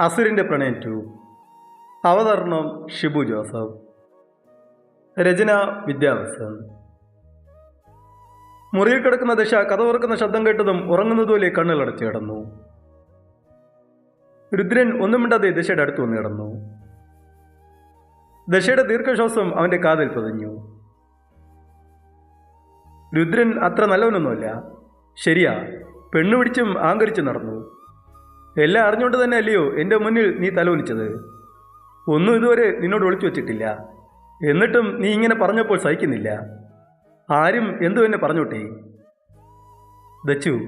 അസുരന്റെ പ്രണയം ടു അവതരണം ഷിബു ജോസഫ്. രചന വിദ്യാഭ്യാസൻ മുറിയിൽ കിടക്കുന്ന ദശ കഥ തുറക്കുന്ന ശബ്ദം കേട്ടതും ഉറങ്ങുന്നതുപോലെ കണ്ണുകളടച്ചു കിടന്നു. രുദ്രൻ ഒന്നും മിണ്ടാതെ ദശയുടെ അടുത്ത് വന്ന് കിടന്നു. ദശയുടെ ദീർഘശ്വാസം അവന്റെ കാതിൽ പതിഞ്ഞു. രുദ്രൻ അത്ര നല്ലവനൊന്നുമല്ല. ശരിയാ പെണ്ണു പിടിച്ചും ആങ്കരിച്ചും നടന്നു. എല്ലാം അറിഞ്ഞുകൊണ്ട് തന്നെ അല്ലയോ എന്റെ മുന്നിൽ നീ തലോലിച്ചത്? ഒന്നും ഇതുവരെ നിന്നോട് ഒളിച്ചു വച്ചിട്ടില്ല. എന്നിട്ടും നീ ഇങ്ങനെ പറഞ്ഞപ്പോൾ സഹിക്കുന്നില്ല. ആരും എന്തു എന്നെ പറഞ്ഞോട്ടെ? ദച്ചു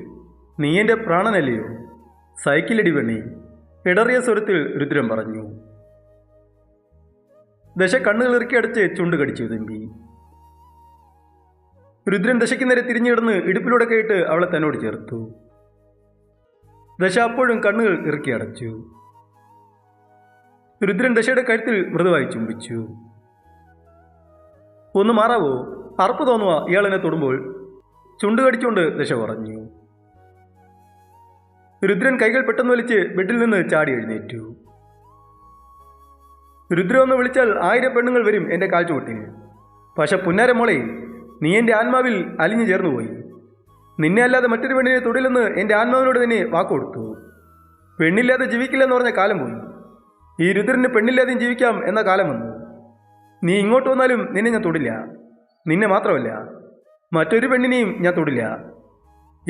നീ എന്റെ പ്രാണനല്ലയോ? സൈക്കിളടി പെണ്ണി. ഇടറിയ സ്വരത്തിൽ രുദ്രം പറഞ്ഞു. ദശ കണ്ണുകൾ ഇറുക്കി അടച്ച് ചുണ്ട് കടിച്ചു തുമ്പി. രുദ്രൻ ദശയ്ക്ക് നേരെ തിരിഞ്ഞിടന്ന് ഇടുപ്പിലൂടെ കേട്ട് അവളെ തന്നോട് ചേർത്തു. ദശ അപ്പോഴും കണ്ണുകൾ ഇറുക്കി അടച്ചു. രുദ്രൻ ദശയുടെ കഴുത്തിൽ മൃദുവായി ചുംബിച്ചു. ഒന്ന് മാറാവോ? അറപ്പ് തോന്നുക ഇയാളെന്നെ തൊടുമ്പോൾ ചുണ്ട് കടിച്ചുകൊണ്ട് ദശ പറഞ്ഞു രുദ്രൻ കൈകൾ പെട്ടെന്ന് വലിച്ച് ബെഡിൽ നിന്ന് ചാടി എഴുന്നേറ്റു. രുദ്ര ഒന്ന് വിളിച്ചാൽ ആയിരം പെണ്ണുങ്ങൾ വരും എന്റെ കാൽച്ചുവട്ടിൽ പക്ഷെ പുന്നാരമോളെ നീ എന്റെ ആത്മാവിൽ അലിഞ്ഞു ചേർന്നു പോയി നിന്നെ അല്ലാതെ മറ്റൊരു പെണ്ണിനെ തൊടില്ലെന്ന് എന്റെ ആത്മാവിനോട് തന്നെ വാക്കുകൊടുത്തു പെണ്ണില്ലാതെ ജീവിക്കില്ലെന്ന് പറഞ്ഞ കാലം പോയി. ഈ രുദ്രന് പെണ്ണില്ലാതെയും ജീവിക്കാം എന്ന കാലം വന്നു. നീ ഇങ്ങോട്ട് വന്നാലും നിന്നെ ഞാൻ തൊടില്ല. നിന്നെ മാത്രമല്ല മറ്റൊരു പെണ്ണിനെയും ഞാൻ തൊടില്ല.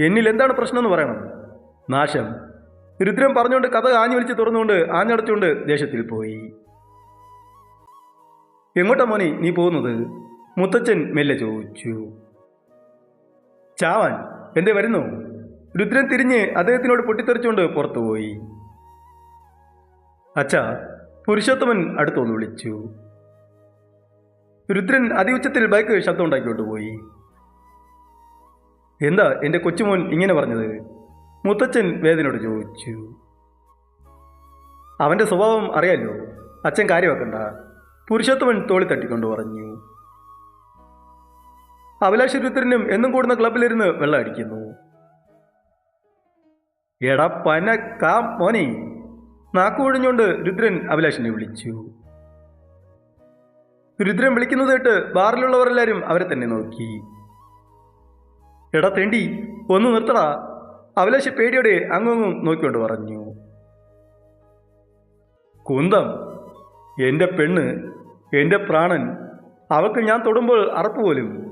എന്നിൽ എന്താണ് പ്രശ്നമെന്ന് പറയണം. നാശം. രുദ്രൻ പറഞ്ഞുകൊണ്ട് കഥ ആഞ്ഞു വിളിച്ച് തുറന്നുകൊണ്ട് ആഞ്ഞടച്ചുകൊണ്ട് ദേശത്തിൽ പോയി. എങ്ങോട്ടാ മോനെ നീ പോകുന്നത്? മുത്തച്ഛൻ മെല്ലെ ചോദിച്ചു. ചാവാൻ. എന്തേ വരുന്നു? രുദ്രൻ തിരിഞ്ഞ് അദ്ദേഹത്തിനോട് പൊട്ടിത്തെറിച്ചുകൊണ്ട് പുറത്തുപോയി അച്ഛാ പുരുഷോത്തമൻ അടുത്തൊന്ന് വിളിച്ചു. രുദ്രൻ അതിഉച്ചത്തിൽ ബൈക്ക് ശബ്ദം ഉണ്ടാക്കിക്കൊണ്ട് പോയി. എന്താ എന്റെ കൊച്ചുമോൻ ഇങ്ങനെ പറഞ്ഞത്? മുത്തച്ഛൻ വേദനയോട് ചോദിച്ചു. അവന്റെ സ്വഭാവം അറിയാലോ? അച്ഛൻ കാര്യമാക്കണ്ട. പുരുഷോത്തമൻ തോളി തട്ടിക്കൊണ്ട് പറഞ്ഞു. അഭിലാഷ് രുദ്രനും എന്നും കൂടുന്ന ക്ലബിലിരുന്ന് വെള്ളം അടിക്കുന്നു. എടാ പന കാ മോനെ. നാക്കു ഒഴിഞ്ഞുകൊണ്ട് രുദ്രൻ അഭിലാഷിനെ വിളിച്ചു. രുദ്രൻ വിളിക്കുന്നത് കേട്ട് ബാറിലുള്ളവരെല്ലാവരും അവരെ തന്നെ നോക്കി. എടാ തെണ്ടി ഒന്ന് നിർത്തടാ. അഭിലാഷ് പേടിയോടെ അങ്ങും നോക്കിക്കൊണ്ട് പറഞ്ഞു. കുന്തം എന്റെ പെണ്ണ് എന്റെ പ്രാണൻ അവൾക്ക് ഞാൻ തൊടുമ്പോൾ അറപ്പ് പോലും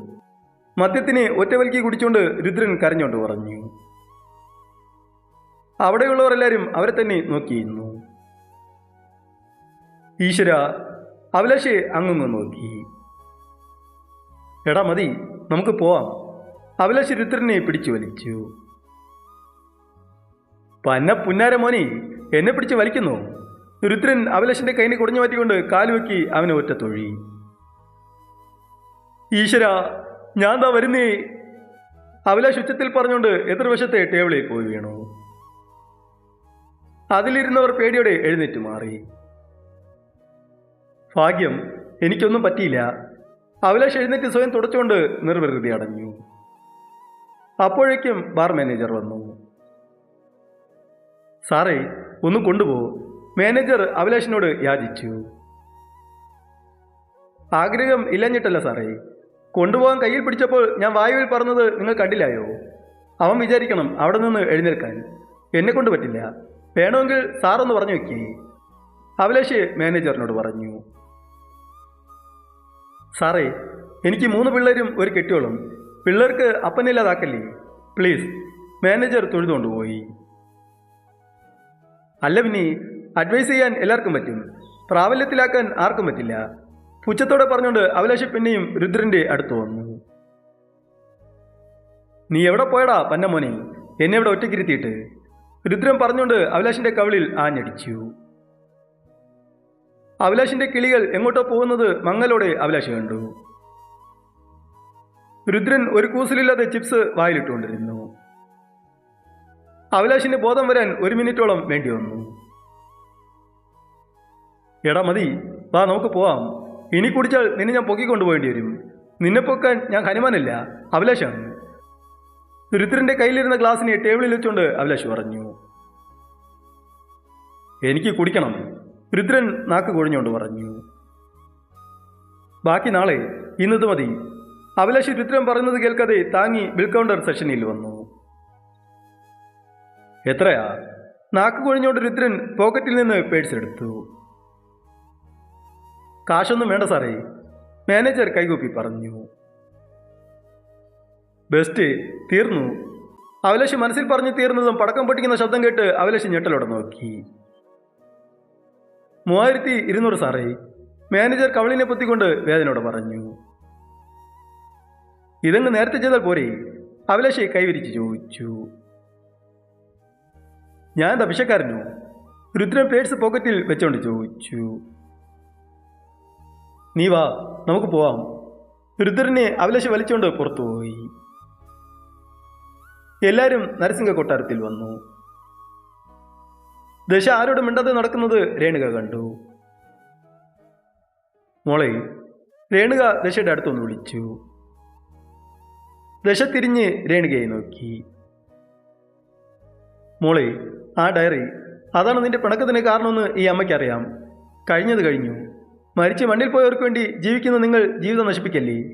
മദ്യത്തിനെ ഒറ്റവൽക്കി കുടിച്ചുകൊണ്ട് രുദ്രൻ കരഞ്ഞോണ്ട് പറഞ്ഞു. അവിടെയുള്ളവരെല്ലാവരും അവരെ തന്നെ നോക്കിയിരുന്നു. ഈശ്വര അഭിലാഷെ അങ്ങു നോക്കി. എടാ മതി നമുക്ക് പോവാം. അഭിലാഷ് രുദ്രനെ പിടിച്ചു വലിച്ചു. പന്ന പുന്നാര മോനെ എന്നെ പിടിച്ച് വലിക്കുന്നു. രുദ്രൻ അഭിലാഷിന്റെ കൈനെ കുടഞ്ഞു മാറ്റിക്കൊണ്ട് കാലുവെക്കി അവനെ ഒറ്റ തൊഴി. ഈശ്വര ഞാൻ ദാ വരുന്നേ? അഭിലാഷ് ഉച്ചത്തിൽ പറഞ്ഞുകൊണ്ട് എതിർവശത്തെ ടേബിളിൽ പോയി വീണു. അതിലിരുന്നവർ പേടിയോടെ എഴുന്നേറ്റ് മാറി. ഭാഗ്യം എനിക്കൊന്നും പറ്റിയില്ല. അഭിലാഷ് എഴുന്നേറ്റ് സ്വയം തുടച്ചുകൊണ്ട് നിർവൃതി അടഞ്ഞു. അപ്പോഴേക്കും ബാർ മാനേജർ വന്നു. സാറേ ഒന്ന് കൊണ്ടുപോ. മാനേജർ അഭിലാഷിനോട് യാചിച്ചു. ആഗ്രഹം ഇല്ലഞ്ഞിട്ടല്ല സാറേ. കൊണ്ടുപോകാൻ കയ്യിൽ പിടിച്ചപ്പോൾ ഞാൻ വായുവിൽ പറഞ്ഞത് നിങ്ങൾ കണ്ടില്ലായോ? അവൻ വിചാരിക്കണം അവിടെ നിന്ന് എഴുന്നേൽക്കാൻ. എന്നെ കൊണ്ട് പറ്റില്ല. വേണമെങ്കിൽ സാറൊന്ന് പറഞ്ഞു വെക്കേ. അഭിലേഷ് മാനേജറിനോട് പറഞ്ഞു. സാറേ എനിക്ക് മൂന്ന് പിള്ളേരും ഒരു കെട്ടിയോളും. പിള്ളേർക്ക് അപ്പനില്ലാതാക്കല്ലേ? പ്ലീസ് മാനേജർ തൊഴുതുകൊണ്ടുപോയി അല്ല പിന്നെ അഡ്വൈസ് ചെയ്യാൻ എല്ലാവർക്കും പറ്റും. പ്രാബല്യത്തിലാക്കാൻ ആർക്കും പറ്റില്ല. പുച്ഛത്തോടെ പറഞ്ഞുകൊണ്ട് അഭിലാഷ് പിന്നെയും രുദ്രന്റെ അടുത്ത് വന്നു. നീ എവിടെ പോയടാ പന്നമോനെ? എന്നെ ഇവിടെ ഒറ്റയ്ക്കിരുത്തിയിട്ട്? രുദ്രൻ പറഞ്ഞുകൊണ്ട് അഭിലാഷിന്റെ കവിളിൽ ആഞ്ഞടിച്ചു. അഭിലാഷിന്റെ കിളികൾ എങ്ങോട്ടോ പോകുന്നത് മങ്ങലോടെ അഭിലാഷ് കണ്ടു. രുദ്രൻ ഒരു കൂസലില്ലാതെ ചിപ്സ് വായിലിട്ടുകൊണ്ടിരുന്നു. അഭിലാഷിന് ബോധം വരാൻ ഒരു മിനിറ്റോളം വേണ്ടി വന്നു. എടാ മതി വാ നമുക്ക് പോവാം. ഇനി കുടിച്ചാൽ നിന്നെ ഞാൻ പൊക്കിക്കൊണ്ടുപോകേണ്ടി വരും. നിന്നെ പൊക്കാൻ ഞാൻ ഹനുമാനല്ല അഭിലാഷാണ് രുദ്രന്റെ കയ്യിലിരുന്ന ഗ്ലാസിനെ ടേബിളിൽ വെച്ചുകൊണ്ട് അഭിലാഷ് പറഞ്ഞു എനിക്ക് കുടിക്കണം രുദ്രൻ നാക്ക് കൊഴിഞ്ഞുകൊണ്ട് പറഞ്ഞു. ബാക്കി നാളെ ഇന്നത് മതി അഭിലാഷ് രുദ്രൻ പറയുന്നത് കേൾക്കാതെ താങ്ങി ബിൽ കൗണ്ടർ സെഷനിൽ വന്നു. എത്രയാ? നാക്ക് കൊഴിഞ്ഞുകൊണ്ട് രുദ്രൻ പോക്കറ്റിൽ നിന്ന് പേഴ്സ് എടുത്തു. കാശൊന്നും വേണ്ട സാറേ. മാനേജർ കൈകൂപ്പി പറഞ്ഞു. ബെസ്റ്റ് തീർന്നു. അവലശ് മനസ്സിൽ പറഞ്ഞു തീർന്നതും പടക്കം പൊട്ടിക്കുന്ന ശബ്ദം കേട്ട് അവലേഷ് ഞെട്ടലോടെ നോക്കി. മൂവായിരത്തി ഇരുന്നൂറ് സാറേ മാനേജർ കവളിനെ പൊത്തിക്കൊണ്ട് വേദനയോട് പറഞ്ഞു. ഇതങ്ങ് നേരത്തെ ചെയ്താൽ പോരെ അഭിലാഷ് കൈവിരിച്ച് ചോദിച്ചു. ഞാൻ എന്താ വിഷക്കാരനോ രുദ്രൻ പേഴ്സ് പോക്കറ്റിൽ വെച്ചോണ്ട് ചോദിച്ചു. നീ വാ നമുക്ക് പോവാം. രുദ്രനെ അഭിലാഷ് വലിച്ചുകൊണ്ട് പുറത്തുപോയി എല്ലാവരും നരസിംഹ കൊട്ടാരത്തിൽ വന്നു. ദശ ആരോടും മിണ്ടാതെ നടക്കുന്നത് രേണുക കണ്ടു. മോളെ രേണുക ദശയുടെ അടുത്തൊന്ന് വിളിച്ചു. ദശ തിരിഞ്ഞ് രേണുകയെ നോക്കി. മോളെ ആ ഡയറി അതാണ് നിന്റെ പിണക്കത്തിന് കാരണമെന്ന് ഈ അമ്മയ്ക്കറിയാം. കഴിഞ്ഞത് കഴിഞ്ഞു. മരിച്ച് മണ്ണിൽ പോയവർക്ക് വേണ്ടി ജീവിക്കുന്ന നിങ്ങൾ ജീവിതം നശിപ്പിക്കല്ലേ?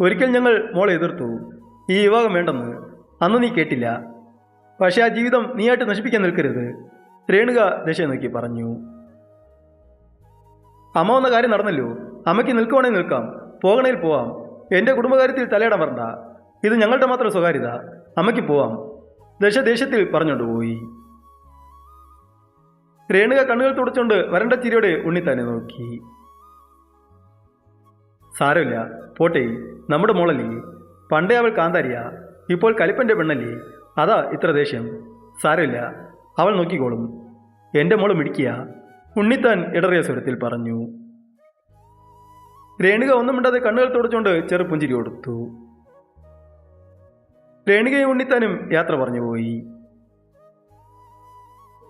ഒരിക്കൽ ഞങ്ങൾ മോളെ എതിർത്തു. ഈ വിവാഹം വേണ്ടെന്ന്. അന്ന് നീ കേട്ടില്ല. പക്ഷേ ആ ജീവിതം നീയായിട്ട് നശിപ്പിക്കാൻ നിൽക്കരുത്. രേണുക ദശയെ നോക്കി പറഞ്ഞു. അമ്മ വന്ന കാര്യം നടന്നല്ലോ. അമ്മയ്ക്ക് നിൽക്കുവാണെങ്കിൽ നിൽക്കാം. പോകണേൽ പോവാം. എന്റെ കുടുംബകാര്യത്തിൽ തലയിടാൻ വരണ്ട. ഇത് ഞങ്ങളുടെ മാത്രം സ്വകാര്യത. അമ്മയ്ക്ക് പോവാം. ദശ ദേഷ്യത്തിൽ പറഞ്ഞുകൊണ്ട് പോയി. രേണുക കണ്ണുകൾ തുടച്ചുകൊണ്ട് വരണ്ട ചിരിയോടെ ഉണ്ണിത്താനെ നോക്കി. സാരമില്ല. പോട്ടെ നമ്മുടെ മോളല്ലേ? പണ്ടേ അവൾ കാന്താരിയാ ഇപ്പോൾ കലിപ്പന്റെ പെണ്ണല്ലേ? അതാ ഇത്ര ദേഷ്യം. സാരമില്ല അവൾ നോക്കിക്കോളും. എന്റെ മോൾ മിടിക്കുക ഉണ്ണിത്താൻ ഇടറിയ സ്വരത്തിൽ പറഞ്ഞു. രേണുക ഒന്നും മിണ്ടാതെ കണ്ണുകൾ തുടച്ചുകൊണ്ട് ചെറുപുഞ്ചിരി കൊടുത്തു. രേണുകയും ഉണ്ണിത്താനും യാത്ര പറഞ്ഞു പോയി.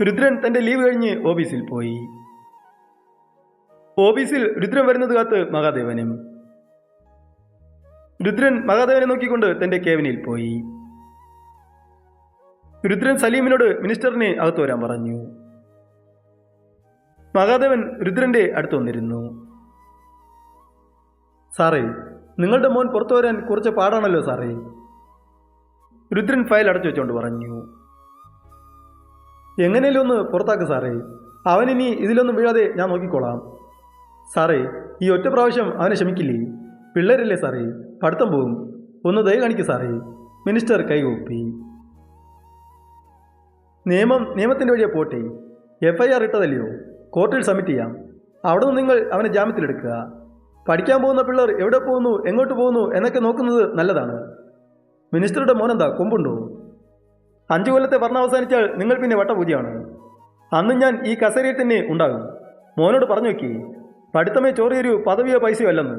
രുദ്രൻ തന്റെ ലീവ് കഴിഞ്ഞ് ഓഫീസിൽ പോയി. ഓഫീസിൽ രുദ്രൻ വരുന്നത് കാത്ത് മഹാദേവനും രുദ്രൻ മഹാദേവനെ നോക്കിക്കൊണ്ട് തന്റെ കേവനിൽ പോയി. രുദ്രൻ സലീമിനോട് മിനിസ്റ്ററിനെ അകത്തു വരാൻ പറഞ്ഞു. മഹാദേവൻ രുദ്രന്റെ അടുത്ത് വന്നിരുന്നു. സാറേ നിങ്ങളുടെ മോൻ പുറത്തു വരാൻ കുറച്ച് പാടാണല്ലോ സാറേ രുദ്രൻ ഫയൽ അടച്ചു വെച്ചുകൊണ്ട് പറഞ്ഞു. എങ്ങനെയല്ലോ ഒന്ന് പുറത്താക്ക് സാറേ ഇനി ഇതിലൊന്നും വീഴാതെ ഞാൻ നോക്കിക്കോളാം. സാറേ ഈ ഒറ്റ പ്രാവശ്യം അവനെ ക്ഷമിക്കില്ലേ? പിള്ളേരല്ലേ സാറേ? പഠിത്തം പോകും ഒന്ന് ദയ കാണിക്കും സാറേ. മിനിസ്റ്റർ കൈകൂപ്പി നിയമം നിയമത്തിന്റെ വഴിയെ പോട്ടെ. എഫ് ഐ ആർ ഇട്ടതല്ലയോ? കോർട്ടിൽ സബ്മിറ്റ് ചെയ്യാം. അവിടെ നിങ്ങൾ അവനെ ജാമ്യത്തിലെടുക്കുക. പഠിക്കാൻ പോകുന്ന പിള്ളേർ എവിടെ പോകുന്നു എങ്ങോട്ട് പോകുന്നു എന്നൊക്കെ നോക്കുന്നത് നല്ലതാണ്. മിനിസ്റ്ററുടെ മോനെന്താ കൊമ്പുണ്ടോ? അഞ്ചു കൊല്ലത്തെ ഭരണം അവസാനിച്ചാൽ നിങ്ങൾ പിന്നെ വട്ടപൂജയാണ്. അന്ന് ഞാൻ ഈ കസേരയിൽ തന്നെ ഉണ്ടാകും. മോനോട് പറഞ്ഞു നോക്കി. പഠിത്തമേ ചോറിയൊരു പദവിയോ പൈസയോ അല്ലെന്ന്.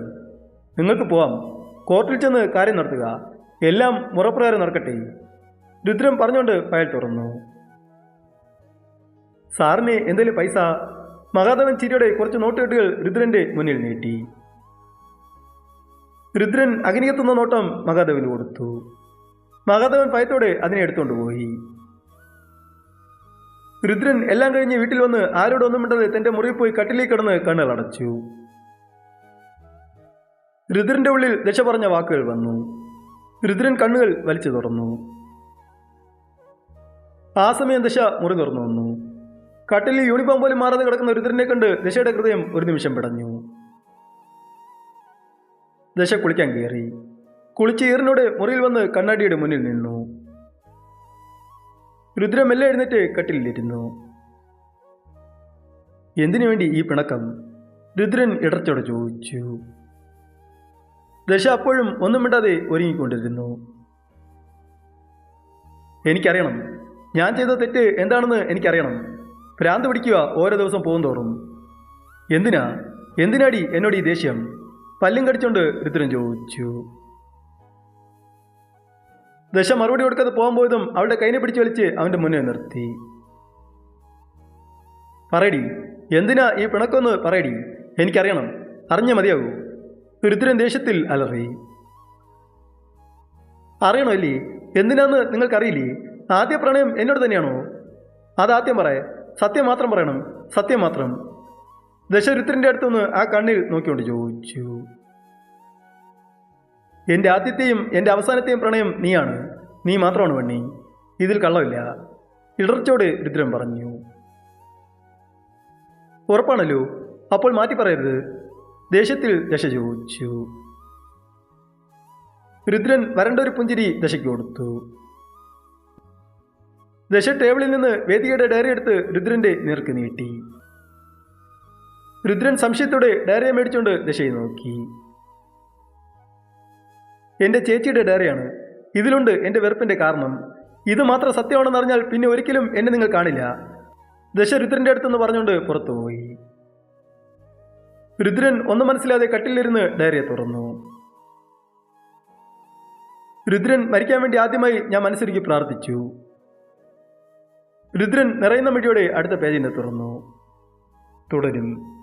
നിങ്ങൾക്ക് പോവാം. കോർട്ടിൽ ചെന്ന് കാര്യം നടത്തുക. എല്ലാം മുറപ്രകാരം നടക്കട്ടെ. രുദ്രം പറഞ്ഞുകൊണ്ട് ഫയൽ തുറന്നു. സാറിന് എന്തേലും പൈസ? മഹാദേവൻ ചിരിയുടെ കുറച്ച് നോട്ടുകെട്ടുകൾ രുദ്രന്റെ മുന്നിൽ നീട്ടി. രുദ്രൻ അഗ്നികത്തുന്ന നോട്ടം മഹാദേവന് കൊടുത്തു. മഹാദേവൻ ഭയത്തോടെ അതിനെ എടുത്തുകൊണ്ട് പോയി. രുദ്രൻ എല്ലാം കഴിഞ്ഞ് വീട്ടിൽ വന്ന് ആരോടൊന്നും മിണ്ടാതെ തന്റെ മുറിയിൽ പോയി കട്ടിലേക്ക് കിടന്ന് കണ്ണുകൾ അടച്ചു രുദ്രന്റെ ഉള്ളിൽ ദശ പറഞ്ഞ വാക്കുകൾ വന്നു. രുദ്രൻ കണ്ണുകൾ വലിച്ചു തുറന്നു. ആ സമയം ദശ മുറി തുറന്നു വന്നു. കട്ടിലിൽ യൂണിഫോം പോലും മാറാതെ കിടക്കുന്ന രുദ്രനെ കണ്ട് ദശയുടെ ഹൃദയം ഒരു നിമിഷം പിടഞ്ഞു. ദശ കുളിക്കാൻ കയറി. കുളിച്ച് ഈറിനോട് മുറിയിൽ വന്ന് കണ്ണാടിയുടെ മുന്നിൽ നിന്നു. രുദ്ര മെല്ലെ എഴുന്നേറ്റ് കട്ടിലിരുന്നു എന്തിനു വേണ്ടി ഈ പിണക്കം? രുദ്രൻ ഇടർച്ചോടെ ചോദിച്ചു. ദശ അപ്പോഴും ഒന്നും മിണ്ടാതെ ഒരുങ്ങിക്കൊണ്ടിരുന്നു എനിക്കറിയണം. ഞാൻ ചെയ്ത തെറ്റ് എന്താണെന്ന് എനിക്കറിയണം. ഭ്രാന്ത് പിടിക്കുക ഓരോ ദിവസം പോകും തോറും എന്തിനാ? എന്തിനാടി എന്നോട് ഈ ദേഷ്യം? പല്ലും കടിച്ചോണ്ട് രുദ്രൻ ചോദിച്ചു. ദശ മറുപടി കൊടുക്കാതെ പോകാൻ പോയതും അവളുടെ കൈനെ പിടിച്ചു വലിച്ച് അവന്റെ മുന്നേ നിർത്തി. പറയടി എന്തിനാ ഈ പിണക്കൊന്ന് പറയടി? എനിക്കറിയണം. അറിഞ്ഞ മതിയാകൂ രുദ്രൻ ദേഷ്യത്തിൽ അലറി അറിയണോ അല്ലേ എന്തിനാന്ന് നിങ്ങൾക്കറിയില്ലേ? ആദ്യ പ്രണയം എന്നോട് തന്നെയാണോ? അതാദ്യം പറ. സത്യം മാത്രം പറയണം. സത്യം മാത്രം. ദശരുദ്രന്റെ അടുത്തുനിന്ന് ആ കണ്ണിൽ നോക്കിക്കൊണ്ട് ചോദിച്ചു. എന്റെ ആദ്യത്തെയും എന്റെ അവസാനത്തെയും പ്രണയം നീയാണ്. നീ മാത്രമാണ് വണ്ണി. ഇതിൽ കള്ളമില്ല. ഇടർച്ചോട് രുദ്രൻ പറഞ്ഞു. ഉറപ്പാണല്ലോ. അപ്പോൾ മാറ്റി പറയരുത്. ദേഷ്യത്തിൽ ദശ ചോദിച്ചു. രുദ്രൻ വരണ്ട ഒരു പുഞ്ചിരി ദശയ്ക്ക് കൊടുത്തു. ദശ ടേബിളിൽ നിന്ന് വേദികയുടെ ഡയറി എടുത്ത് രുദ്രന്റെ നേർക്ക് നീട്ടി. രുദ്രൻ സംശയത്തോടെ ഡയറിയെ മേടിച്ചുകൊണ്ട് ദശയെ നോക്കി. എന്റെ ചേച്ചിയുടെ ഡയറിയാണ്. ഇതിലുണ്ട് എന്റെ വെറുപ്പിന്റെ കാരണം. ഇത് മാത്രം സത്യമാണെന്ന് അറിഞ്ഞാൽ പിന്നെ ഒരിക്കലും എന്നെ നിങ്ങൾ കാണില്ല. ദശ രുദ്രന്റെ അടുത്തെന്ന് പറഞ്ഞുകൊണ്ട് പുറത്തുപോയി. രുദ്രൻ ഒന്നും മനസ്സിലാതെ കട്ടിലിരുന്ന് ഡയറിയെ തുറന്നു. രുദ്രൻ മരിക്കാൻ വേണ്ടി ആദ്യമായി ഞാൻ മനസ്സിലേക്ക് പ്രാർത്ഥിച്ചു. രുദ്രൻ നിറയുന്ന മടിയോടെ അടുത്ത പേജിനെ തുറന്നു. തുടരും.